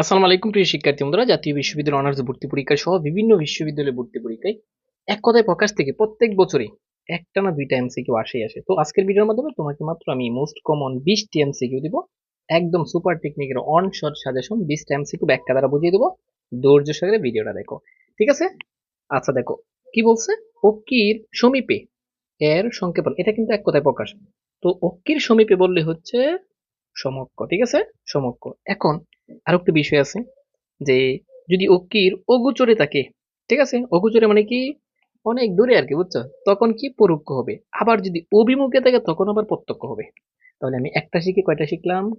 আসসালামু আলাইকুম প্রিয় শিক্ষার্থী বন্ধুরা, জাতীয় বিশ্ববিদ্যালয় অনার্স ভর্তি পরীক্ষা সহ বিভিন্ন বিশ্ববিদ্যালয়ে ভর্তি পরীক্ষায় এক কথায় প্রকাশ থেকে প্রত্যেক বছরে একটা না দুইটা এমসিকিউ আসেই আসে। তো আজকের ভিডিওর মাধ্যমে তোমাকে মাত্র আমি মোস্ট কমন বিশটি এমসিকিউ দিব, একদম সুপার টেকনিকের অন শর্ট সাজেশন বিশটা এমসিকিউ ব্যাখ্যা দ্বারা বুঝিয়ে দেবো, ধৈর্য সহকারে ভিডিওটা দেখো। ঠিক আছে? আচ্ছা দেখো, কি বলছে? অক্কির সমীপে এর সংক্ষেপণ, এটা কিন্তু এক কথায় প্রকাশ। তো অক্কির সমীপে বললে হচ্ছে সমক্ষ ঠিক আছে? সমক্ষ এখন আর একটা বিষয় আছে যে যদি অক্কির অগোচরে থাকে, ঠিক আছে? অগোচরে মানে কি? অনেক দূরে আর কি, বুঝছ? তখন কি পরোক্ষ হবে? আবার যদি অভিমুখে থাকে, তখন আবার প্রত্যক্ষ হবে। তাহলে আমি একটা শিখে, কয়টা শিখলাম?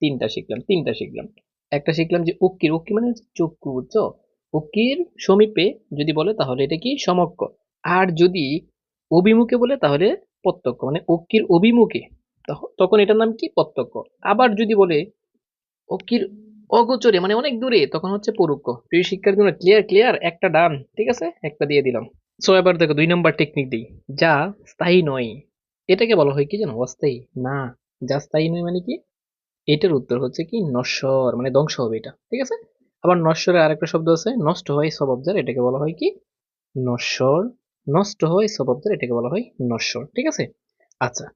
তিনটা শিখলাম তিনটা শিখলাম। একটা শিখলাম যে অক্কির অক্কি মানে চক্ষু, বুঝছ? অক্কির সমীপে যদি বলে, তাহলে এটা কি? সমক্ষ আর যদি অভিমুখে বলে, তাহলে প্রত্যক্ষ। মানে অক্কির অভিমুখে তখ- তখন এটার নাম কি? প্রত্যক্ষ। আবার যদি বলে অকির অগোচরে মানে অনেক দূরে, তখন হচ্ছে পরোক্ষ। প্রিয় শিক্ষার জন্য ক্লিয়ার ক্লিয়ার একটা ডান, ঠিক আছে? একটা দিয়ে দিলাম। সো এবার দেখো, দুই নম্বর টেকনিক দিই। যা স্থায়ী নয়। এটাকে বলা হয় কি জানো? অস্থায়ী। না, যা স্থায়ী নয় মানে কি? এটার উত্তর হচ্ছে কি? নশ্বর মানে ধ্বংস হবে এটা, ঠিক আছে? আবার নশ্বরের আরেকটা শব্দ আছে, নষ্ট হয় স্বভাবজার এটাকে বলা হয় কি? নশ্বর, নষ্ট হয় স্বভাবজার এটাকে বলা হয় নশ্বর, ঠিক আছে? আচ্ছা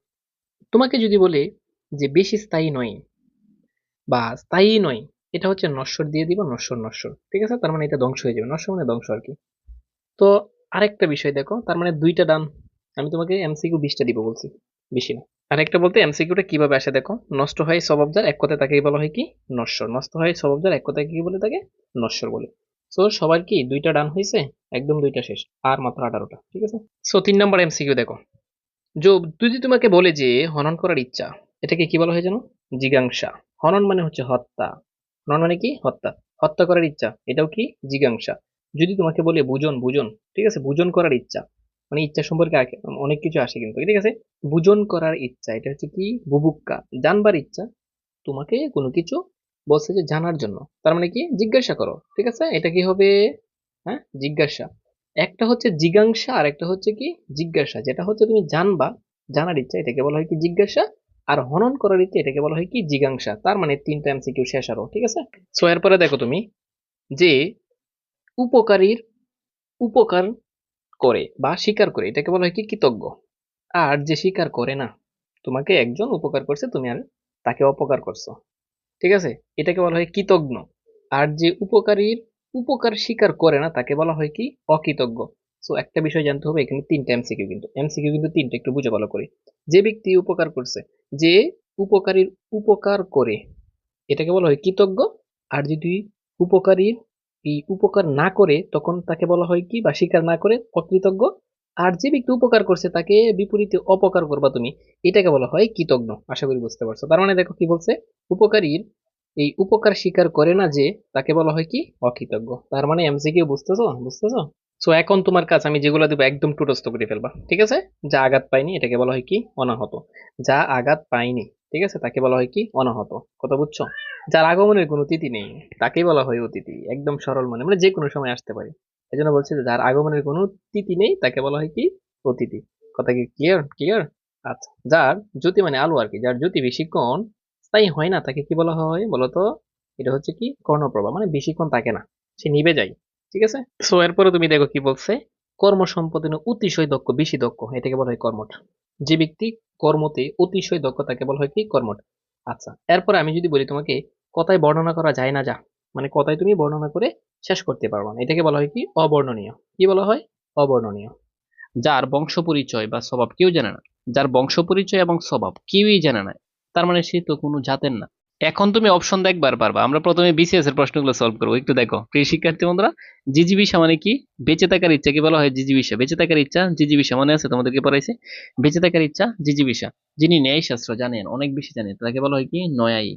তোমাকে যদি বলে যে বেশি স্থায়ী নয় বা স্থায়ী নয় এটা হচ্ছে নশ্বর দিয়ে দিব, নশ্বর নশ্বর। ঠিক আছে? তার মানে এটা ধ্বংস হয়ে যাবে। নশ্বর মানে ধ্বংস আর কি। তো আরেকটা বিষয় দেখো, তার মানে দুইটা ডান আমি তোমাকে এমসিকিউ বিশটা দিব বলছি। বেশি না। আরেকটা বলতে এমসিকিউটা কীভাবে আসে দেখো? নষ্ট হয় স্বভাবজার এক কথায় তাকে বলা হয় কি? নশ্বর। নষ্ট হয় স্বভাবজার এক কথায় কি বলে তাকে? নশ্বর বলে। সো সবার কি দুইটা ডান হয়েছে একদম দুইটা শেষ। আর মাত্র আঠারোটা। ঠিক আছে? সো তিন নম্বর এমসিকিউ দেখো। যোগ যদি তোমাকে বলে যে হনন করার ইচ্ছা, এটাকে কি বলা হয় জানো? জিজ্ঞাসা। হনন মানে হচ্ছে হত্যা। হনন মানে কি? হত্যা। হত্যা করার ইচ্ছা। এটাও কি? জিজ্ঞাসা। যদি তোমাকে বলে বুজন বুজন, ঠিক আছে? বুজন করার ইচ্ছা। মানে ইচ্ছা সম্পর্কে অনেক কিছু আসে কিন্তু, ঠিক আছে? বুজন করার ইচ্ছা, এটা হচ্ছে কি? বুভুক্কা জানবার ইচ্ছা। তোমাকে কোনো কিছু বলছে যে জানার জন্য। তার মানে কি? জিজ্ঞাসা করো, ঠিক আছে? এটা কি হবে? হ্যাঁ? জিজ্ঞাসা। একটা হচ্ছে জিজ্ঞাসা আর একটা হচ্ছে কি? জিজ্ঞাসা। যেটা হচ্ছে তুমি জানবা, জানার ইচ্ছা, এটাকে বলা হয় কি? জিজ্ঞাসা। আর হনন করার রীতি এটাকে বলা হয় কি? জিজ্ঞাসা। তার মানে তিনটা এমসিকিউ শেষ আরও, ঠিক আছে? সো এরপরে দেখো তুমি যে উপকারীর উপকার করে বা স্বীকার করে, এটাকে বলা হয় কি? কৃতজ্ঞ। আর যে স্বীকার করে না, তোমাকে একজন উপকার করছে, তুমি আর তাকে অপকার করছ। ঠিক আছে? এটাকে বলা হয় কৃতজ্ঞ। আর যে উপকারীর উপকার স্বীকার করে না, তাকে বলা হয় কি? অকৃতজ্ঞ। সো একটা বিষয় জানতে হবে, এখানে তিনটা এমসিকিউ কিন্তু। এমসিকিউ কিন্তু তিনটা, একটু বুঝে ভালো করে। যে ব্যক্তি উপকার করছে, যে উপকারীর উপকার করে, এটাকে বলা হয় কৃতজ্ঞ। আর যদি উপকারীর এই উপকার না করে, তখন তাকে বলা হয় কি? বা স্বীকার না করে, অকৃতজ্ঞ। আর যে ব্যক্তি উপকার করছে, তাকে বিপরীতে অপকার করবা তুমি, এটাকে বলা হয় কৃতজ্ঞ। আশা করি বুঝতে পারছ। তার মানে দেখো কি বলছে, উপকারীর এই উপকার স্বীকার করে না যে, তাকে বলা হয় কি? অকৃতজ্ঞ। তার মানে এমসিকিউ বুঝতেছো? বুঝতেছো? সো এখন তোমার কাছে আমি যেগুলো দেবো একদম টুটস্থ করে ফেলবা। ঠিক আছে? যা আঘাত পাইনি এটাকে বলা হয় কি? অনাহত। যা আঘাত পাইনি ঠিক আছে? তাকে বলা হয় কি? অনাহত। কথা বুঝছ? যার আগমনের কোনো তিথি নেই, তাকেই বলা হয় অতিথি। একদম সরল মানে। মানে যে কোনো সময় আসতে পারে। এই জন্য বলছি যে, যার আগমনের কোনো তিথি নেই, তাকে বলা হয় কি? অতিথি। কথা কি ক্লিয়ার ক্লিয়ার আচ্ছা। যার জ্যোতি মানে আলো আর কি। যার জ্যোতি বেশিক্ষণ স্থায়ী হয় না, তাকে কি বলা হয় বলতো? এটা হচ্ছে কি? কর্ণপ্রভা। মানে বেশিক্ষণ থাকে না। সে নিভে যায়। ঠিক আছে? সো এরপরে তুমি দেখো কি বলছে? কর্ম সম্পাদনে অতিশয় দক্ষ, বেশি দক্ষ, এটাকে বলা হয় কর্মঠ। যে ব্যক্তি কর্মতে অতিশয় দক্ষ, তাকে বলা হয় কি? কর্মঠ। আচ্ছা এরপরে আমি যদি বলি তোমাকে, কথায় বর্ণনা করা যায় না যা মানে কথায় তুমি বর্ণনা করে শেষ করতে পারবে না। এটাকে বলা হয় কি? অবর্ণনীয়। কি বলা হয়? অবর্ণনীয়। যার বংশ পরিচয় বা স্বভাব কেউ জানে না। যার বংশ পরিচয় এবং স্বভাব কেউই জানে না। তার মানে সে তো কোনো জাতের না। এখন তুমি অপশন দেখবার পারবা। আমরা প্রথমে বিসিএস এর প্রশ্নগুলো সলভ করব। একটু দেখো। প্রিয় শিক্ষার্থী বন্ধুরা জিজিবিসা মানে কি? বেঁচে থাকার ইচ্ছা কি বলা হয় জিজিবিসা বেঁচে থাকার ইচ্ছা জিজিবিসা মনে আছে, তোমাদেরকে পড়াইছে। বেঁচে থাকার ইচ্ছা জিজিবিসা যিনি ন্যায় শাস্ত্র জানেন, অনেক বেশি জানেন, তাকে বলা হয় কি? নয়ায়ী।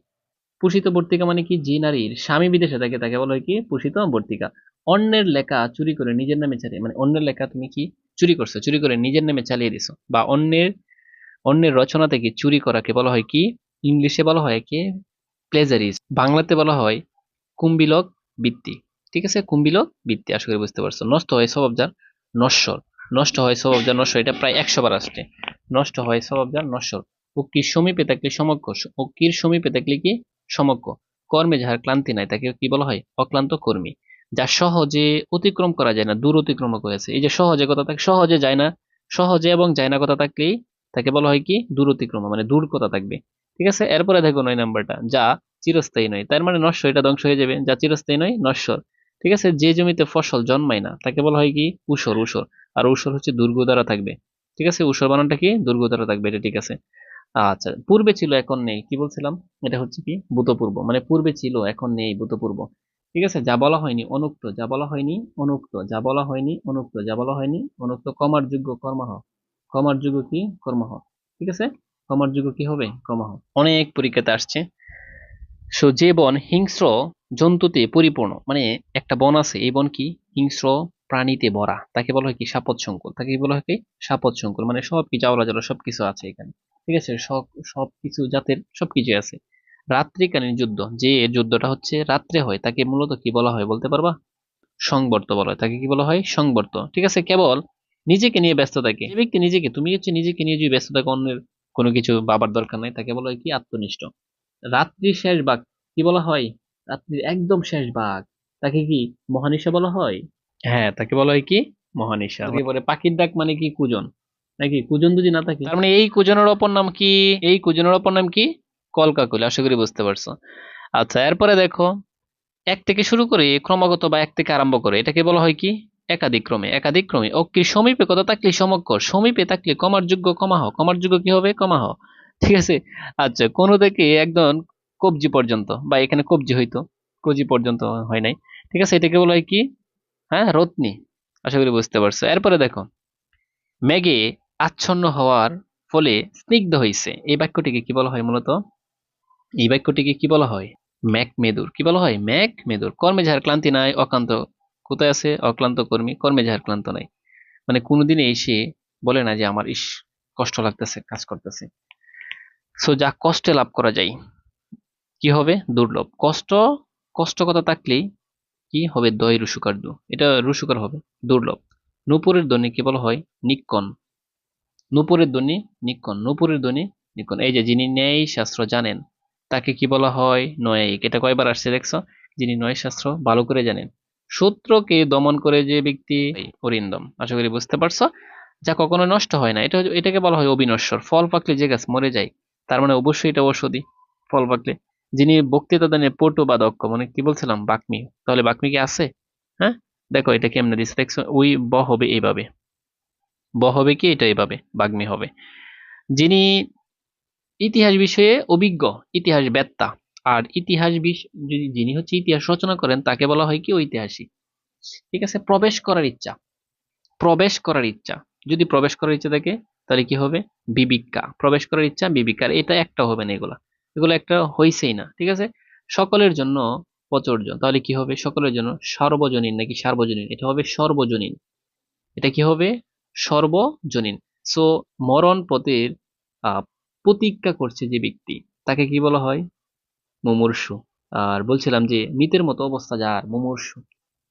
পুষিত বর্তিকা মানে কি? যে নারীর। স্বামী বিদেশে থাকে, তাকে বলা হয় কি? পুষিত বর্তিকা। অন্যের লেখা চুরি করে নিজের নামে চালিয়ে মানে অন্যের লেখা তুমি কি? চুরি করছ, চুরি করে নিজের নামে চালিয়ে দিছো। বা অন্যের অন্যের রচনা থেকে চুরি করাকে বলা হয় কি? ইংলিশে বলা হয় কি? প্লেজারিজ বাংলাতে বলা হয় কুম্বিলক বৃত্তি। ঠিক আছে? কুম্বিলক বৃত্তি, আশা করি বুঝতে পারছ। নষ্ট হয় স্বভাব যার নশ্বর। নষ্ট হয় স্বভাব যার নশ্বর, এটা প্রায় একশো বার আসছে। নষ্ট হয় স্বভাব যার নশ্বর উক্তির সমীপে থাকলে সমক্ষ উক্তির সমীপে থাকলে কি? সমক্ষ। কর্মে যাহার ক্লান্তি নাই, তাকে কি বলা হয়? অক্লান্ত কর্মী। যা সহজে অতিক্রম করা যায় না, দূর অতিক্রম করেছে এই যে সহজে কথা থাকে, সহজে যায় না। সহজে এবং যায় না কথা থাকলেই তাকে বলা হয় কি? দূর অতিক্রম মানে দূর কথা থাকবে। ঠিক আছে? এরপরে দেখো নয় নাম্বারটা, যা চিরস্থায়ী নয়। তার মানে নশ্বর, এটা ধ্বংস হয়ে যাবে। যা চিরস্থায়ী নয়, নশ্বর। ঠিক আছে? যে জমিতে ফসল জন্মায় না, তাকে বলা হয় কি? উসর উসর আর উসর হচ্ছে দুর্গ দ্বারা থাকবে। ঠিক আছে? উসর বানানটা কি? দুর্গ দ্বারা থাকবে, এটা ঠিক আছে। আচ্ছা পূর্বে ছিল, এখন নেই। কি বলছিলাম? এটা হচ্ছে কি? ভূতপূর্ব। মানে পূর্বে ছিল, এখন নেই, ভূতপূর্ব। ঠিক আছে? যা বলা হয়নি, অনুক্ত। যা বলা হয়নি, অনুক্ত। যা বলা হয়নি, অনুক্ত। যা বলা হয়নি, অনুক্ত। কমার যোগ্য কর্মহ। কমার যোগ্য কি? কর্মহ। ঠিক আছে? কমার যুগ কি হবে? কর্মহ অনেক পরীক্ষাতে আসছে। সো যে বন হিংস্র জন্তুতে পরিপূর্ণ মানে একটা বন আছে, এই বন কি? হিংস্র প্রাণীতে ভরা। তাকে বলা হয় কি? সাপদ সংকুল। তাকে বলা হয় কি? সাপদ সংকুল। মানে সব কিছু, আওলা জলা সবকিছু আছে এখানে। ঠিক আছে? সব, সবকিছু জাতের সবকিছু আছে। রাত্রিকালীন যুদ্ধ, যে যুদ্ধটা হচ্ছে রাত্রে হয়, তাকে মূলত কি বলা হয় বলতে পারবা? সংবর্ত বলা হয়। তাকে কি বলা হয়? সংবর্ত। ঠিক আছে? কেবল নিজেকে নিয়ে ব্যস্ত থাকে। ব্যক্তি নিজেকে, তুমি হচ্ছে নিজেকে নিয়ে যদি ব্যস্ত থাকে অন্যের কোনো কিছু বাবার দরকার নাই তাকে বলা হয় কি? আত্মনিষ্ঠ। রাত্রি শেষ বাঘ কি বলা হয়? রাত্রির একদম শেষ বাঘ তাকে কি মহানিশা বলা হয়? হ্যাঁ তাকে বলা হয় কি? মহানিশা। এবারে পাখির ডাক মানে কি? কুজন। নাকি? কুজন যদি না থাকে তার মানে এই কুজনের অপর নাম কি? এই কুজনের অপর নাম কি? কলকাকলি আশা করি বুঝতে পারছ। আচ্ছা এরপরে দেখো এক থেকে শুরু করে ক্রমাগত বা এক থেকে আরম্ভ করে এটাকে বলা হয় কি? একাধিক ক্রমে একাধিক ক্রমে ও কি সমীপে? কত থাকলে সমক্কর সমীপে থাকলে কমার যোগ্য কমাহ কমার যোগ্য কি হবে? কমাহ ঠিক আছে? আচ্ছা কোনো থেকে একদম কবজি পর্যন্ত, বা এখানে কবজি হইতো, কবজি পর্যন্ত হয় নাই। ঠিক আছে? এটাকে বলা হয় কি? হ্যাঁ রত্নি। আশা করি বুঝতে পারছ। এরপরে দেখো, মেঘে আচ্ছন্ন হওয়ার ফলে স্নিগ্ধ হয়েছে এই বাক্যটিকে কি বলা হয় মূলত? এই বাক্যটিকে কি বলা হয়? ম্যাক মেদুর কি বলা হয়? ম্যাক মেদুর কর্মে যাহার ক্লান্তি নাই অক্লান্ত কোথায় আছে? অক্লান্ত কর্মী, কর্মে যাহার ক্লান্ত নাই। মানে কোনোদিনে এসে বলে না যে আমার ইস, কষ্ট লাগতেছে, কাজ করতেছে। সো যা কষ্টে লাভ করা যায়, কি হবে? দুর্লভ। কষ্ট কষ্ট কথা থাকলেই কি হবে? দয় রুসুকার দু এটা রুসুকার হবে, দুর্লভ। নূপুরের ধ্বনি কি বলা হয়? নিক্কন। নূপুরের ধ্বনি নিক্কন, নূপুরের ধ্বনি নিক্কন। এই যে যিনি ন্যায় শাস্ত্র জানেন, তাকে কি বলা হয়? নয়ায়িক এটা কয়বার আসছে দেখছ? যিনি নয় শাস্ত্র ভালো করে জানেন। শত্রুকে দমন করে যে ব্যক্তি অরিন্দম আশা করি বুঝতে পারছ? যা কখনো নষ্ট হয় না। এটা এটাকে বলা হয় অবিনশ্বর। ফল পাকলে যে গাছ মরে যায় তার মানে অবশ্যই এটা ঔষধি ফল পাকলে। যিনি বক্তৃতা দানে পটু বা দক্ষ মানে কি বলছিলাম বাকমি। তাহলে বাকমি কি আছে? হ্যাঁ? দেখো এটা কেমনে দিচ্ছে দেখছ ওই ব হবে এইভাবে। ব হবে কি? এটা এইভাবে বাগ্মী হবে। যিনি ইতিহাস বিষয়ে অভিজ্ঞ ইতিহাস বেত্তা আর ইতিহাস বিষ- যদি যিনি হচ্ছে ইতিহাস রচনা করেন, তাকে বলা হয় কি? ঐতিহাসিক। ঠিক আছে? প্রবেশ করার ইচ্ছা। প্রবেশ করার ইচ্ছা। যদি প্রবেশ করার ইচ্ছা থাকে, তাহলে কি হবে? বিবিকা। প্রবেশ করার ইচ্ছা বিবিকার এটা একটা হবে না এগুলা। এগুলো একটা হইছেই না। ঠিক আছে? সকলের জন্য প্রচুর্য। তাহলে কি হবে? সকলের জন্য সর্বজনীন নাকি সার্বজনীন? এটা হবে সর্বজনীন। এটা কি হবে? সর্বজনীন। সো মরণ পথের প্রতিজ্ঞা করছে যে ব্যক্তি, তাকে কি বলা হয়? মুমূর্ষু। আর বলছিলাম যে, মৃতের মতো অবস্থা যার, মুমূর্ষু।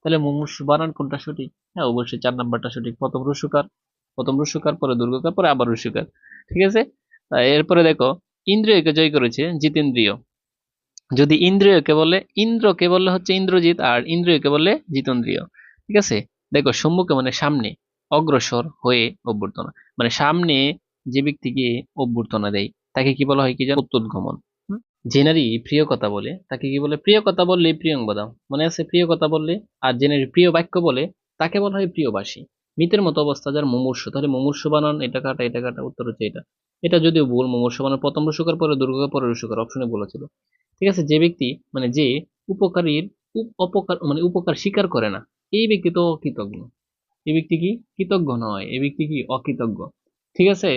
তাহলে মুমূর্ষু বানান কোনটা সঠিক? হ্যাঁ অবশ্যই চার নাম্বারটা সঠিক। প্রথম রুসুকার প্রথম রুসুকার, পরে দুর্গকার, পরে আবার রুসুকার। ঠিক আছে? এরপরে দেখো, ইন্দ্রিয়কে জয় করেছে জিতেন্দ্রিয়। যদি ইন্দ্রিয়কে বলে, ইন্দ্রকে বললে হচ্ছে ইন্দ্রজিৎ, আর ইন্দ্রিয়কে বললে জিতেন্দ্রিয়। ঠিক আছে? দেখো, সম্মুখে মানে সামনে, অগ্রসর হয়ে অভ্যর্থনা। মানে সামনে যে ব্যক্তিকে অভ্যর্থনা দেয়, তাকে কি বলা হয় কি জানো? প্রত্যুদ্গমন হুম? যে নারী প্রিয় কথা বলে, তাকে কি বলে? প্রিয় কথা বললে প্রিয়ংবদা মনে আছে? প্রিয় কথা বললে? আর যে নারী প্রিয় বাক্য বলে, তাকে বলা হয় প্রিয়বাসী। মৃতের মতো অবস্থা, যার মুমূর্ষ। তাহলে মুমূর্ষ বানান, এটা কাটা এটা কাটা, উত্তর হচ্ছে এটা। এটা যদিও ভুল, মুমূর্ষ বানান, প্রথম রসুকার পরে দুর্গা পরে রসুকার অপশনে বলেছিল। ঠিক আছে? যে ব্যক্তি মানে যে উপকারীর অপকার মানে উপকার স্বীকার করে না, এই ব্যক্তি তো কৃতজ্ঞ। এই ব্যক্তি কি? কৃতজ্ঞ নয়। এই ব্যক্তি কি? অকৃতজ্ঞ। ঠিক আছে?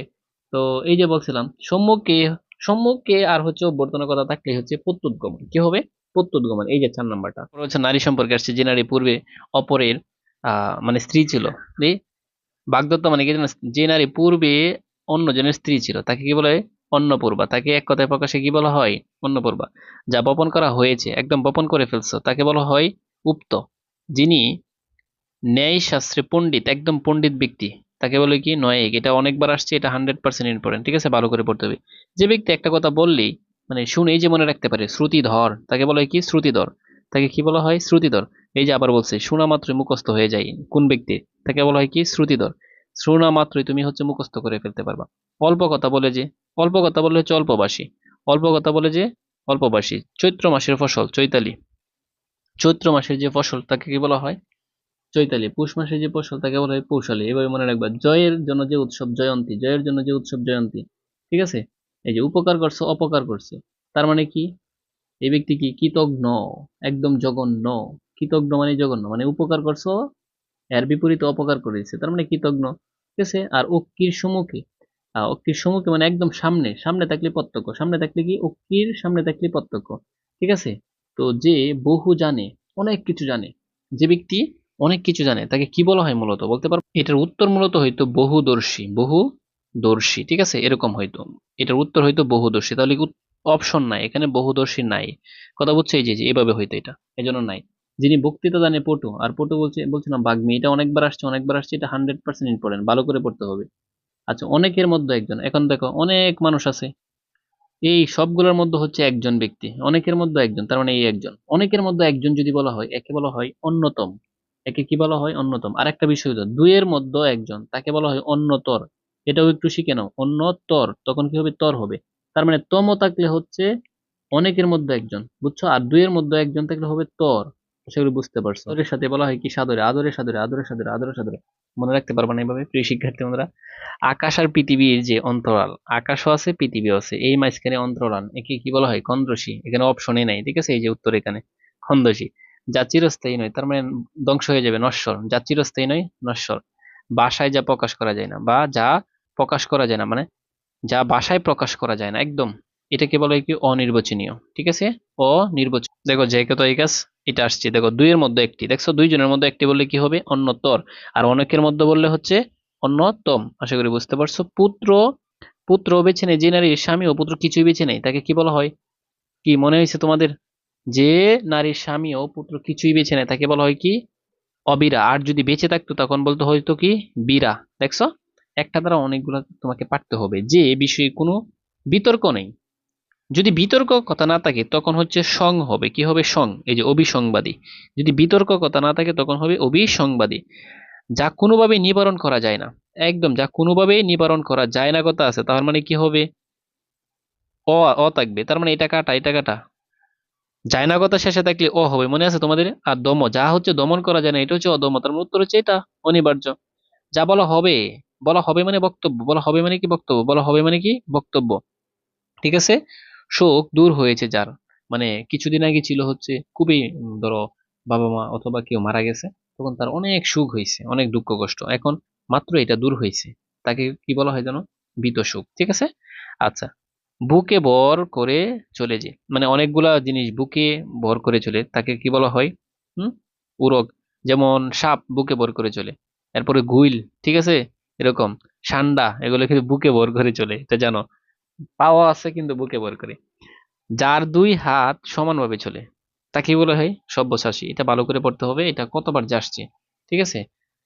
তো এই যে বলছিলাম, সম্মুখে সম্মুখে আর হচ্ছে অভ্যর্থনা কথা থাকলে হচ্ছে প্রত্যুদ্গমন। কি হবে? প্রত্যুদ্গমন, এই যে চার নাম্বারটা। হচ্ছে নারী সম্পর্কে আসছে, যে নারী পূর্বে অপরের মানে স্ত্রী ছিল। বাগদত্ত মানে কি? যে নারী পূর্বে অন্য অন্যজনের স্ত্রী ছিল, তাকে কি বলা অন্নপূর্বা। তাকে এক কথায় প্রকাশে কি বলা হয়? অন্নপূর্বা। যা বপন করা হয়েছে, একদম বপন করে ফেলছো, তাকে বলা হয় উক্ত। যিনি ন্যায় শাস্ত্রে পণ্ডিত, একদম পণ্ডিত ব্যক্তি। তাকে বলে কি নয়েক এটা অনেকবার আসছে, এটা হান্ড্রেড পার্সেন্ট ইম্পর্টেন্ট ঠিক আছে? ভালো করে পড়তে হবে। যে ব্যক্তি একটা কথা বললেই মানে শুনেই যে মনে রাখতে পারে, শ্রুতিধর। তাকে বলা হয় কি, শ্রুতিধর। তাকে কি বলা হয়? শ্রুতিধর। এই যে আবার বলছে, শোনা মাত্রই মুখস্থ হয়ে যায়। কোন ব্যক্তি? তাকে বলা হয় কি, শ্রুতিধর। শোনা মাত্রই তুমি হচ্ছে মুখস্থ করে ফেলতে পারবা। অল্প কথা বলে যে, অল্প কথা বলে হচ্ছে অল্পবাসী। অল্প কথা বলে যে, অল্পবাসী। চৈত্র মাসের ফসল, চৈতালি। চৈত্র মাসের যে ফসল, তাকে কি বলা হয়? চৈতালি পৌষ মাসে যে ফসল তাকে বলা হয় পৌশালী। এভাবে মনে রাখবা জয়ের জন্য যে উৎসব জয়ন্তী জয়ের জন্য যে উৎসব জয়ন্তী ঠিক আছে? এই যে উপকার করছে অপকার করছে তার মানে কি? এই ব্যক্তি কি? কৃতজ্ঞ একদম জঘন্য। কৃতজ্ঞ মানে জঘন্য মানে উপকার করছ এর বিপরীতে অপকার করেছে তার মানে কৃতজ্ঞ ঠিক আছে? আর অক্ষির সম্মুখে আহ, অক্ষির সম্মুখে মানে একদম সামনে সামনে থাকলে প্রত্যক্ষ সামনে থাকলে কি? অক্ষির সামনে থাকলে প্রত্যক্ষ ঠিক আছে? তো যে বহু জানে অনেক কিছু জানে যে ব্যক্তি অনেক কিছু জানে। তাকে কি বলা হয় মূলত? বলতে পারব এটার উত্তর মূলত হয়তো বহুদর্শী বহুদর্শী, ঠিক আছে? এরকম হয়তো। এটার উত্তর হয়তো বহুদর্শী। তাহলে অপশন নাই। এখানে বহুদর্শী নাই। কথা বলছে এই যে এভাবে হয়তো এটা। এজন্য নাই। যিনি বক্তৃতা জানে পটু, আর পটু বলছে, বলছিলাম, বাগ্মি, এটা অনেকবার আসছে অনেকবার আসছে, এটা হান্ড্রেড পার্সেন্ট ইম্পর্টেন্ট ভালো করে পড়তে হবে। আচ্ছা অনেকের মধ্যে একজন। এখন দেখো, অনেক মানুষ আছে। এই সবগুলোর মধ্যে হচ্ছে একজন ব্যক্তি। অনেকের মধ্যে একজন, তার মানে এই একজন। অনেকের মধ্যে একজন যদি বলা হয়, একে বলা হয় অন্যতম। একে কি বলা হয়? অন্যতম। আর একটা বিষয় দুইয়ের মধ্যে একজন, তাকে বলা হয় অন্যতর। এটাও একটু শিখে নাও। অন্যতর, তখন কি হবে? তর হবে। তার মানে তম থাকলে হচ্ছে অনেকের মধ্যে একজন, বুঝছ? আর দুইয়ের মধ্যে একজন থাকলে হবে তর। সেগুলো বুঝতে পারছ। আদরের সাথে বলা হয় কি? সাদরে আদরের সাদরে আদরের সাদরে, আদরে, সাদরে। মনে রাখতে পারবা না এইভাবে, প্রিয় শিক্ষার্থী বন্ধুরা? আকাশ আর পৃথিবীর যে অন্তরাল, আকাশও আছে, পৃথিবীও আছে। এই মাঝখানে অন্তরাল, একে কি বলা হয়? খন্দ্রসী এখানে অপশনে নাই, ঠিক আছে? এই যে উত্তর এখানে খন্দসী যা চিরস্থায়ী নয়, তার মানে ধ্বংস হয়ে যাবে, নশ্বর। যা চিরস্থায়ী নয়, নশ্বর। বাসায় যা প্রকাশ করা যায় না, বা যা প্রকাশ করা যায় না মানে যা বাসায় প্রকাশ করা যায় না, একদম। এটাকে বলা কি অনির্বাচনীয়, ঠিক আছে? অনির্বাচন দেখো যে কত এই কাজ, এটা আসছে। দেখো, দুইয়ের মধ্যে একটি। দেখছ, দুইজনের মধ্যে একটি বললে কি হবে? অন্যতর। আর অনেকের মধ্যে বললে হচ্ছে অন্যতম। আশা করি বুঝতে পারছ? পুত্র পুত্র বেছে নেই যে নারীর স্বামী ও পুত্র কিছুই বেছে নেই তাকে কি বলা হয়? কি মনে হয়েছে তোমাদের? যে নারীর স্বামী ও পুত্র কিছুই বেছে নেয়, তাকে বলা হয় কি? অবিরা। আর যদি বেঁচে থাকতো, তখন বলতে হয়তো কি? বীরা। দেখছ? একটা দ্বারা অনেকগুলো তোমাকে পারতে হবে। যে বিষয়ে কোনো বিতর্ক নেই। যদি বিতর্ক কথা না থাকে, তখন হচ্ছে সং হবে। কি হবে? সং। এই যে অবিসংবাদী। যদি বিতর্ক কথা না থাকে, তখন হবে অবিসংবাদী। যা কোনোভাবে নিবারণ করা যায় না। একদম, যা কোনোভাবে নিবারণ করা যায় না কথা আছে, তার মানে কি হবে? অ অ থাকবে। তার মানে এটা কাটা এটা কাটা। কথা শেষে থাকলে ও হবে, মনে আছে তোমাদের? আর দম, যা হচ্ছে দমন করা যায় না, এটা হচ্ছে অদম। তার উত্তর হচ্ছে এটা, অনিবার্য। যা বলা হবে বলা হবে মানে বক্তব্য, বলা হবে মানে কি বক্তব্য? বলা হবে মানে কি বক্তব্য? ঠিক আছে? শোক দূর হয়েছে যার মানে কিছুদিন আগে ছিল হচ্ছে খুবই ধরো, বাবা মা অথবা কেউ মারা গেছে, তখন তার অনেক সুখ হয়েছে, অনেক দুঃখ কষ্ট। এখন মাত্র এটা দূর হয়েছে, তাকে কি বলা হয় জানো বিত সুখ। ঠিক আছে? আচ্ছা বুকে বর করে চলে যে। মানে অনেকগুলা জিনিস বুকে ভর করে চলে, তাকে কি বলা হয়? হুম? উরগ। যেমন সাপ বুকে ভর করে চলে, এরপরে গুইল, ঠিক আছে? এরকম। সান্ডা, এগুলো কিন্তু বুকে ভর করে চলে, এটা জানো। পাওয়া আছে কিন্তু বুকে ভর করে। যার দুই হাত সমানভাবে চলে, তাকে বলা হয়? সব্যসাচী। এটা ভালো করে পড়তে হবে, এটা কতবার যাচ্ছে ঠিক আছে?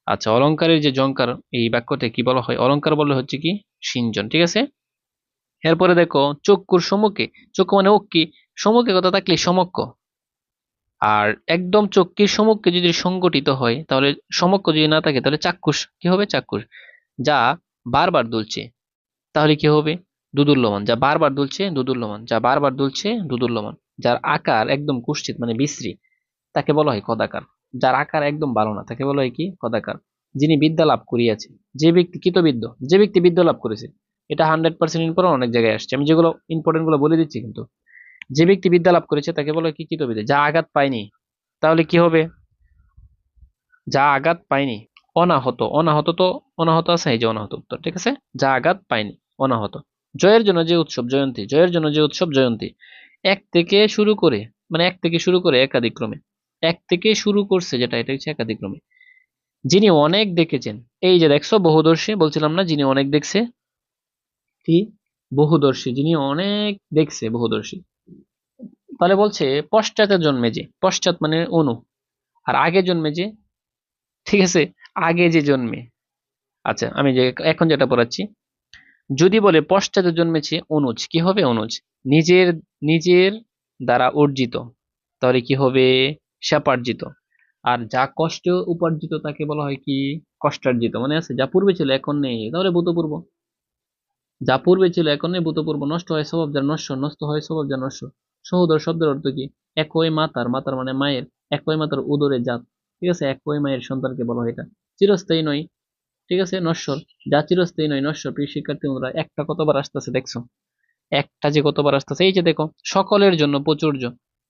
আচ্ছা অলংকারের যে জংকার, এই বাক্যতে কি বলা হয়? অলংকার বললে হচ্ছে কি? সিঞ্জন, ঠিক আছে? এরপরে দেখো, চক্ষুর সম্মুখে, চক্ষু মানে অক্ষি সম্মুখে কথা থাকলে সমক্ষ। আর একদম চক্ষির সম্মুখে যদি সংগঠিত হয়, তাহলে সমক্ষ যদি না থাকে, তাহলে চাক্ষুষ। কি হবে? চাক্ষুষ। যা বারবার দুলছে, তাহলে কি হবে? দুদুল্যমান। যা বারবার দুলছে, দুদুল্যমান। যা বারবার দুলছে, দুদুল্যমান। যার আকার একদম কুষ্ঠিত মানে বিশ্রী, তাকে বলা হয় কদাকার। যার আকার একদম ভালো না, তাকে বলা হয় কি? কদাকার। যিনি বিদ্যা লাভ করিয়াছে, যে ব্যক্তি কৃতবিদ্য, যে ব্যক্তি বিদ্যা লাভ করেছে এটা হান্ড্রেড পার্সেন্ট ইম্পর্টেন্ট অনেক জায়গায় আসছে। আমি যেগুলো ইম্পর্টেন্টগুলো বলে দিচ্ছি কিন্তু। যে ব্যক্তি বিদ্যা লাভ করেছে তাকে বলা কি কৃতবিদ্য? যা আঘাত পায়নি, তাহলে কি হবে? যা আঘাত পায়নি, অনাহত। অনাহত তো, অনাহত আছে, এই যে অনাহত উত্তর, ঠিক আছে? যা আঘাত পায়নি, অনাহত। জয়ের জন্য যে উৎসব, জয়ন্তী, জয়ের জন্য যে উৎসব, জয়ন্তী, এক থেকে শুরু করে মানে এক থেকে শুরু করে একাধিক ক্রমে এক থেকে শুরু করছে যেটা, এটা হচ্ছে একাধিক্রমে যিনি অনেক দেখেছেন, এই যে দেখছ বহুদর্শী, বলছিলাম না, যিনি অনেক দেখছে কি বহুদর্শী, যিনি অনেক দেখছে বহুদর্শী। তাহলে বলছে, পশ্চাতে জন্মে যে, পশ্চাৎ মানে অনু। আর আগে জন্মে যে, ঠিক আছে, আগে যে জন্মে। আচ্ছা আমি যে, এখন যেটা পড়াচ্ছি, যদি বলে পশ্চাতে জন্মেছে অনুজ, কি হবে অনুজ? নিজের নিজের দ্বারা অর্জিত। তাহলে কি হবে? স্যাপার্জিত। আর যা কষ্ট উপার্জিত তাকে বলা হয় কি? কষ্টার্জিত। মানে আছে? যা পূর্বে ছিল, এখন নেই। তাহলে ভূতপূর্ব। যা পূর্বে ছিল এখন ভূতপূর্ব নষ্ট হয়, স্বভাব যা নষ্ট নষ্ট হয়, স্বভাব যা নষ্ট। সহোদর শব্দের অর্থ কি? একই মাতার মাতার মানে মায়ের, একই মাতার উদরে জাত। ঠিক আছে? একই মায়ের সন্তানকে বলা হয় এটা। চিরস্থায়ী নয়। ঠিক আছে? নশ্বর। যা চিরস্থায়ী নয়, নশ্বর। প্রিয় শিক্ষার্থী বন্ধুরা, একটা কতবার আসতেছে দেখছ? একটা যে কতবার আসতেছে, এই যে দেখো, সকলের জন্য প্রচুর্য।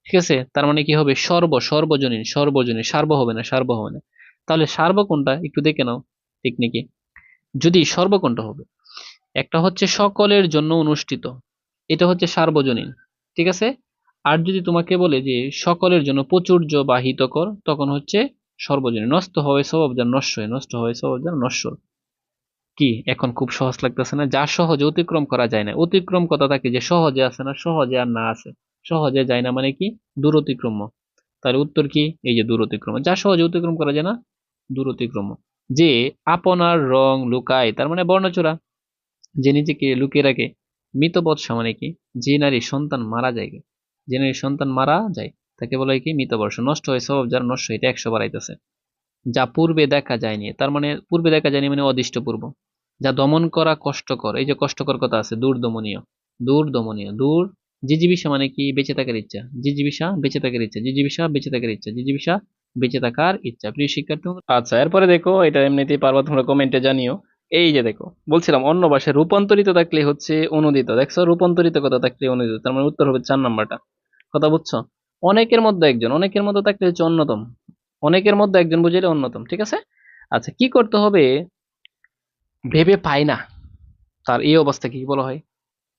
ঠিক আছে? তার মানে কি হবে? সর্ব, সর্বজনীন সর্বজনীন, সার্ব হবে না, সার্ব হবে না। তাহলে সার্ব কোনটা? একটু দেখে নাও টেকনিকে যদি সর্ব কোনটা হবে একটা হচ্ছে সকলের জন্য অনুষ্ঠিত। এটা হচ্ছে সার্বজনীন, ঠিক আছে? আর যদি তোমাকে বলে যে সকলের জন্য প্রচুর্য বা হিতকর, তখন হচ্ছে সর্বজনীন। নষ্ট হয় স্বভাব যার হয়, নষ্ট হয় স্বভাব যার নশ্বর কি? এখন খুব সহজ লাগতেছে না? যা সহজে অতিক্রম করা যায় না। অতিক্রম কথা থাকে যে সহজে আছে না, সহজে আর না আছে। সহজে যায় না মানে কি? দূর অতিক্রম্য তাহলে উত্তর কি? এই যে দূর অতিক্রম্য যা সহজে অতিক্রম করা যায় না দূর অতিক্রম্য যে আপনার রং লুকায়, তার মানে বর্ণচোরা যে নিজেকে লুকিয়ে রাখে মৃত বৎসা মানে কি? যে নারী সন্তান মারা যায়। যে নারী সন্তান মারা যায় তাকে বলা কি? মৃতবর্ষ নষ্ট হয় স্বভাব যার নষ্ট হয়, একশো বাড়াইতেছে যা পূর্বে দেখা যায়নি তার মানে পূর্বে দেখা যায়নি মানে অদৃষ্ট পূর্ব যা দমন করা কষ্টকর এই যে কষ্টকর কথা আছে দূর দমনীয় দূর। দমনীয় দূর জিজিবিষা মানে কি? বেঁচে থাকার ইচ্ছা। জিজিবিষা বেঁচে থাকার ইচ্ছা। জিজিবিষা বেঁচে থাকার ইচ্ছা। জিজিবিষা বেঁচে থাকার ইচ্ছা। প্রিয় শিক্ষার্থী আচ্ছা এরপরে দেখো এটা এমনিতেই পারবা তোমরা কমেন্টে জানিও। এই যে দেখো, বলছিলাম অন্য ভাষায় রূপান্তরিত থাকলে হচ্ছে অনুদিত। দেখছ রূপান্তরিত কথা থাকলে অনুদিত, তার মানে উত্তর হবে চার নাম্বারটা। কথা বুঝছ? অনেকের মধ্যে একজন, অনেকের মধ্যে থাকলে হচ্ছে অন্যতম। অনেকের মধ্যে একজন বুঝাইলে অন্যতম, ঠিক আছে? আচ্ছা কি করতে হবে? ভেবে পায় না। তার এই অবস্থা কি বলা হয়?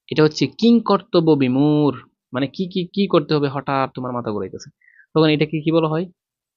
এটা হচ্ছে কিং কর্তব্য বিমূর। মানে কি কি কি করতে হবে হঠাৎ তোমার মাথা ঘুরাইতেছে? তখন এটাকে কি বলা হয়?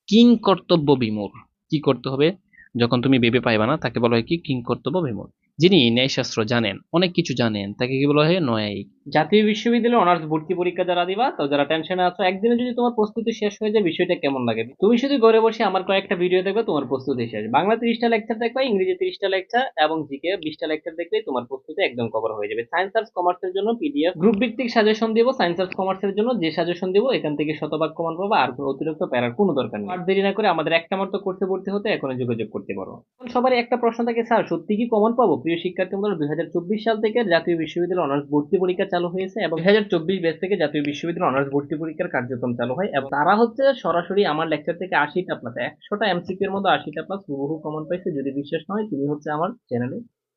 কিং কর্তব্য বিমূর। কি করতে হবে? যখন তুমি ভেবে পাইবা না তাকে বলা হয় কি? কিং কর্তব্য বিমূর যিনি ন্যায়শাস্ত্র জানেন, অনেক কিছু জানেন, তাকে কি বলা হয় ন্যায়িক? জাতীয় বিশ্ববিদ্যালয়ে অনার্স ভর্তি পরীক্ষা যারা দিবা, তো যারা টেনশনে আছো, একদিনে যদি তোমার প্রস্তুতি শেষ হয়ে যায়, বিষয়টা কেমন লাগে? তুমি শুধু ঘরে বসে আমার কয়েকটা ভিডিও দেখবে, তোমার প্রস্তুতি শেষ। বাংলা তিরিশটা লেকচার দেখবা, ইংরেজি তিরিশটা লেকচার এবং জিকে বিশটা লেকচার দেখলে তোমার প্রস্তুতি একদম কভার হয়ে যাবে। সায়েন্স আর্টস কমার্সের জন্য পিডিএফ গ্রুপ ভিত্তিক সাজেশন দিব সায়েন্স আর্টস কমার্সের জন্য যে সাজেশন দিব, এখান থেকে শতভাগ কমান পাবো, আর অতিরিক্ত প্যারার কোনো দরকার নেই। আর দেরি না করে আমাদের একটা মাত্র কোর্সে ভর্তি হতে এখনও যোগাযোগ করতে পারো। এখন সবার একটা প্রশ্ন থাকে, স্যার, সত্যি কি কমন পাবো? প্রিয় শিক্ষার্থী বন্ধুরা দু হাজার চব্বিশ সাল থেকে জাতীয় বিশ্ববিদ্যালয় অনার্স ভর্তি পরীক্ষা চালু হয়েছে এবং দুই হাজার চব্বিশ ব্যাচ থেকে জাতীয় বিশ্ববিদ্যালয় অনার্স ভর্তি পরীক্ষার কার্যক্রম চালু হয় এবং তারা হচ্ছে সরাসরি আমার লেকচার থেকে আশিটা প্লাস একশোটা এমসিকিউ এর মধ্যে আশিটা প্লাস হুবহু কমন পাইছে, যদি বিশ্বাস না হয়, তুমি হচ্ছে আমার চ্যানেলে